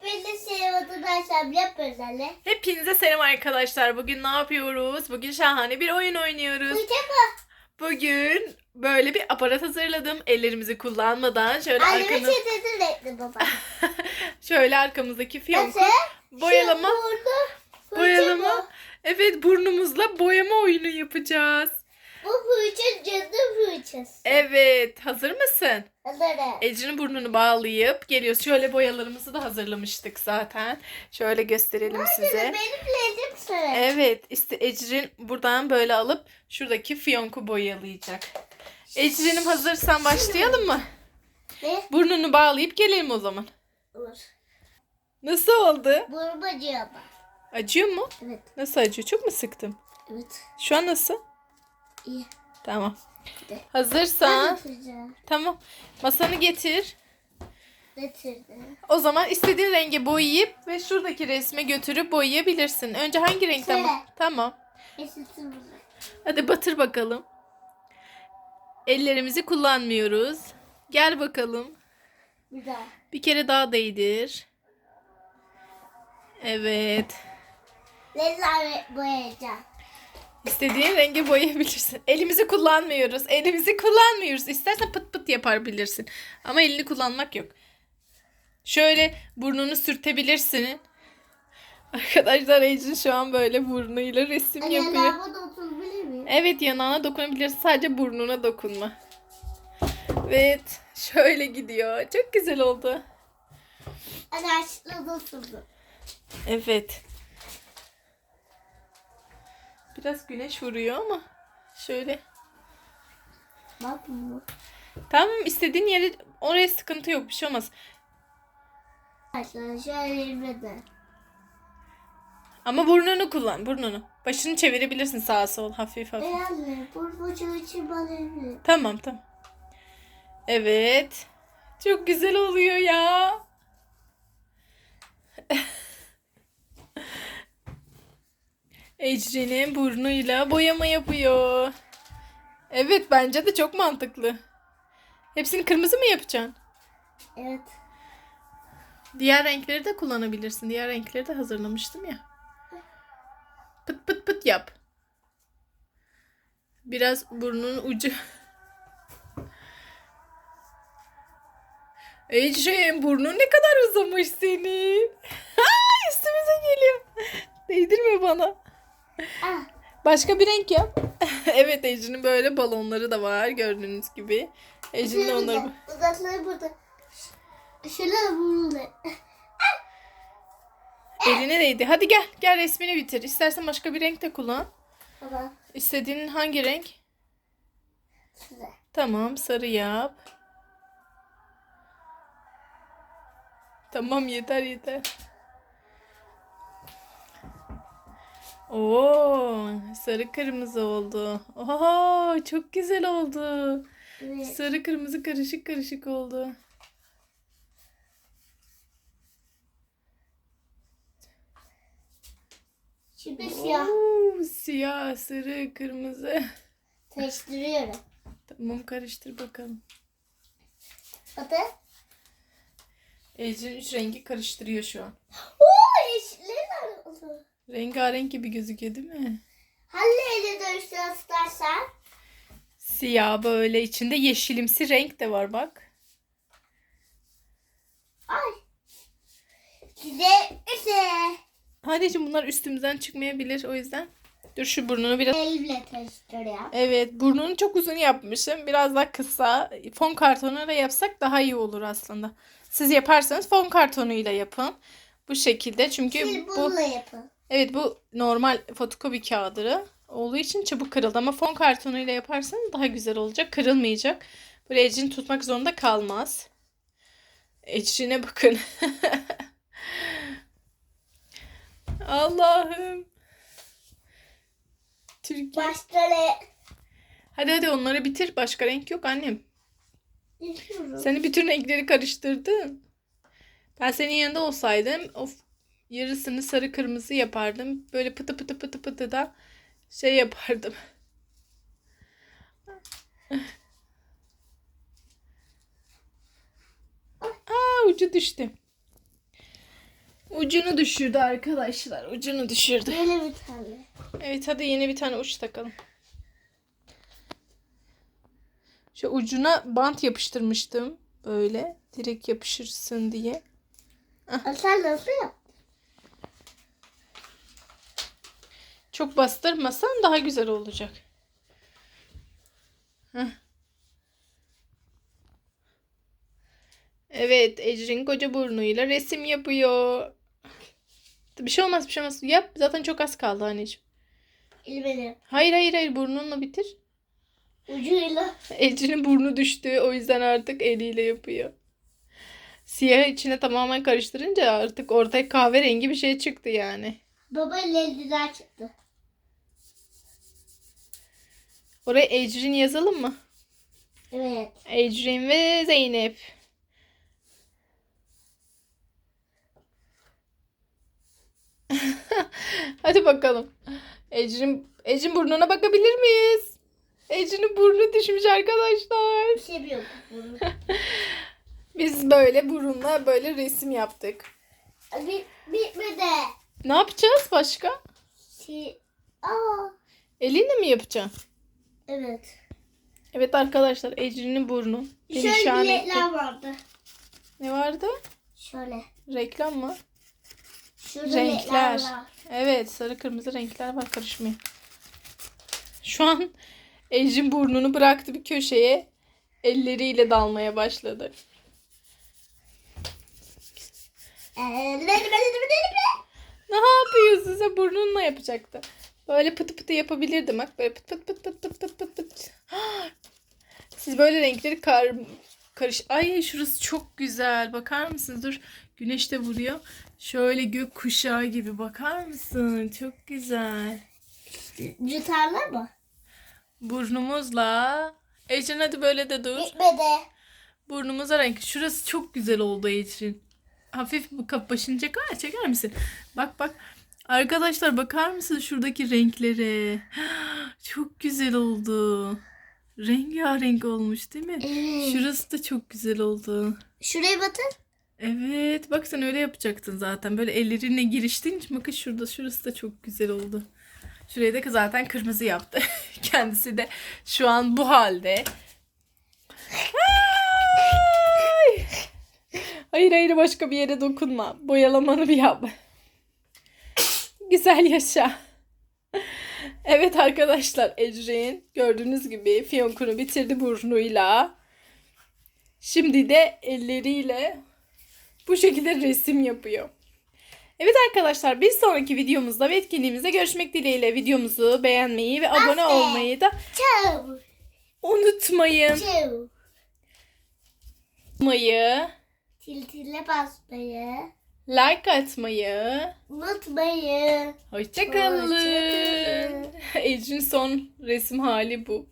Hepinize selam arkadaşlar. Yapıyoruz anne. Hepinize selam arkadaşlar. Bugün ne yapıyoruz? Bugün şahane bir oyun oynuyoruz. Uyuyacak mı? Bugün böyle bir aparat hazırladım. Ellerimizi kullanmadan şöyle Anneme arkamız, çetesi renkli baba. şöyle arkamızdaki fiyonku Nasıl? boyalama. Şu Boyalama. fırça bu. Evet burnumuzla boyama oyunu yapacağız. Bu fırça cadı fırçası. Evet hazır mısın? Hazırım. Ecrin'in burnunu bağlayıp geliyoruz. Şöyle boyalarımızı da hazırlamıştık zaten. Şöyle gösterelim size. Benim lezzim sarı. Evet, işte Ecrin buradan böyle alıp şuradaki fiyonku boyalayacak. Ecrin'im hazırsan başlayalım mı? Ne? Burnunu bağlayıp gelelim o zaman. Olur. Nasıl oldu? Burnum acıyor ama. Acıyor mu? Evet. Nasıl acıyor? Çok mu sıktım? Evet. Şu an nasıl? İyi. Tamam. De. Hazırsan tamam. Masanı getir. Getirdim. O zaman istediğin renge boyayıp ve şuradaki resme götürüp boyayabilirsin. Önce hangi renkten? Şöyle. Tamam. Hadi batır bakalım. Ellerimizi kullanmıyoruz. Gel bakalım. Bir daha. Bir kere daha değdir. Evet. Lezzetli boyayacağım. İstediğin rengi boyayabilirsin. Elimizi kullanmıyoruz. Elimizi kullanmıyoruz. İstersen pıt pıt yapabilirsin. Ama elini kullanmak yok. Şöyle burnunu sürtebilirsin. Arkadaşlar Ecin şu an böyle burnuyla resim Anne yapıyor. lavabo da oturabilir miyim? Evet yanağına dokunabilirsin. Sadece burnuna dokunma. Evet. Şöyle gidiyor. Çok güzel oldu. Da oturdum. Evet. Biraz güneş vuruyor ama şöyle. Bak bu. Tamam istediğin yere oraya sıkıntı yok bir şey olmaz. Arkadaşlar şöyle elimle de. Ama burnunu kullan burnunu. Başını çevirebilirsin sağa sol hafif hafif. Ey anne bana elimle. Tamam tamam. Evet. Çok güzel oluyor ya. Ecrin'in burnuyla boyama yapıyor. Evet bence de çok mantıklı. Hepsini kırmızı mı yapacaksın? Evet. Diğer renkleri de kullanabilirsin. Diğer renkleri de hazırlamıştım ya. Pıt pıt pıt yap. Biraz burnun ucu. Ecrin burnun ne kadar uzamış senin. Üstümüze geliyor. Değdirme bana. Başka bir renk yap. evet Ecrin'in böyle balonları da var gördüğünüz gibi. Ecrin de onları... Uzakları burada. Şöyle burada. Eline değdi. Hadi gel. Gel resmini bitir. İstersen başka bir renk de kullan. Baba İstediğin hangi renk? size. Tamam sarı yap. Tamam yeter yeter. Oo, sarı kırmızı oldu. Oho, çok güzel oldu. Evet. Sarı kırmızı karışık karışık oldu. Şimdi siyah. Oo, siyah, sarı, kırmızı. Karıştırıyorum. Tamam karıştır bakalım. Bakın. Ecrin üç rengi karıştırıyor şu an. Oo yeşiller oldu. Rengarenk gibi gözüküyor değil mi? Halleyle dönüştür istersen. Siyah böyle içinde yeşilimsi renk de var bak. Ay. Size ise Anneciğim bunlar üstümüzden çıkmayabilir o yüzden. Dur şu burnunu biraz. elimle karıştırıyorum. Evet burnunu çok uzun yapmışım. Biraz daha kısa. Fon kartonuyla yapsak daha iyi olur aslında. Siz yaparsanız fon kartonuyla yapın. Bu şekilde çünkü Siz bu yapın. Evet bu normal fotokopi kağıdı olduğu için çabuk kırıldı ama fon kartonuyla yaparsanız daha güzel olacak. Kırılmayacak. Böyle Ecrin tutmak zorunda kalmaz. Ecrin'e bakın. Allah'ım. Türkiye. Başka ne? Hadi hadi onları bitir. Başka renk yok annem. Seni bütün renkleri karıştırdın. Ben senin yanında olsaydım of yarısını sarı kırmızı yapardım. Böyle pıtı pıtı pıtı pıtı da şey yapardım. Aa ucu düştü. Ucunu düşürdü arkadaşlar. Ucunu düşürdü. Böyle bir tane. Evet hadi yeni bir tane uç takalım. Şu ucuna bant yapıştırmıştım. Böyle direkt yapışırsın diye. Sen nasıl yap? Çok bastırmasan daha güzel olacak. Heh. Evet, Ecrin koca burnuyla resim yapıyor. Bir şey olmaz, bir şey olmaz. Yap. Zaten çok az kaldı anneciğim. İlmedim. Hayır, hayır, hayır. Burnunla bitir. Ucuyla. Ecrin'in burnu düştü. O yüzden artık eliyle yapıyor. Siyahı içine tamamen karıştırınca artık ortaya kahverengi bir şey çıktı yani. Baba lediler çıktı. Oraya Ecrin yazalım mı? Evet. Ecrin ve Zeynep. Hadi bakalım. Ecrin, Ecrin burnuna bakabilir miyiz? Ecrin'in burnu düşmüş arkadaşlar. Bir şey yok. Bunu. Biz böyle burunla böyle resim yaptık. Bit, bitmedi. Ne yapacağız başka? Şey. Aa. Elinle mi yapacaksın? Evet. Evet arkadaşlar Ecrin'in burnu. Şöyle etti. bilekler vardı. Ne vardı? Şöyle. Reklam mı? Şurada Renkler. renkler var. Evet sarı kırmızı renkler var karışmıyor. Şu an Ecrin burnunu bıraktı bir köşeye. Elleriyle dalmaya başladı. Ne yapıyorsun sen burnunla yapacaktı. Böyle pıtı pıtı yapabilirdim bak. Böyle pıt pıt pıt pıt pıt pıt pıt pıt. Siz böyle renkleri kar karış. Ay şurası çok güzel. Bakar mısınız? Dur. Güneş de vuruyor. Şöyle gök kuşağı gibi bakar mısın? Çok güzel. Gitarlar mı? Burnumuzla. Ecrin hadi böyle de dur. Bitmedi. Burnumuza renk. Şurası çok güzel oldu Ecrin. Hafif bu kap başını çeker, çeker misin? Bak bak. Arkadaşlar bakar mısın şuradaki renklere? Çok güzel oldu. Rengarenk olmuş değil mi? Evet. Şurası da çok güzel oldu. Şuraya batır. Evet bak sen öyle yapacaktın zaten. Böyle ellerinle giriştin. Bakın şurada şurası da çok güzel oldu. Şurayı da zaten kırmızı yaptı. Kendisi de şu an bu halde. Ay! Hayır hayır başka bir yere dokunma. Boyalamanı bir yap. Güzel yaşa. Evet arkadaşlar Ecrin gördüğünüz gibi fiyonkunu bitirdi burnuyla. Şimdi de elleriyle bu şekilde resim yapıyor. Evet arkadaşlar bir sonraki videomuzda ve etkinliğimizde görüşmek dileğiyle videomuzu beğenmeyi ve abone olmayı da unutmayın. Unutmayı, Tiltile basmayı. Like atmayı. Unutmayın. Hoşçakalın. Hoşça. Ecrin son resim hali bu.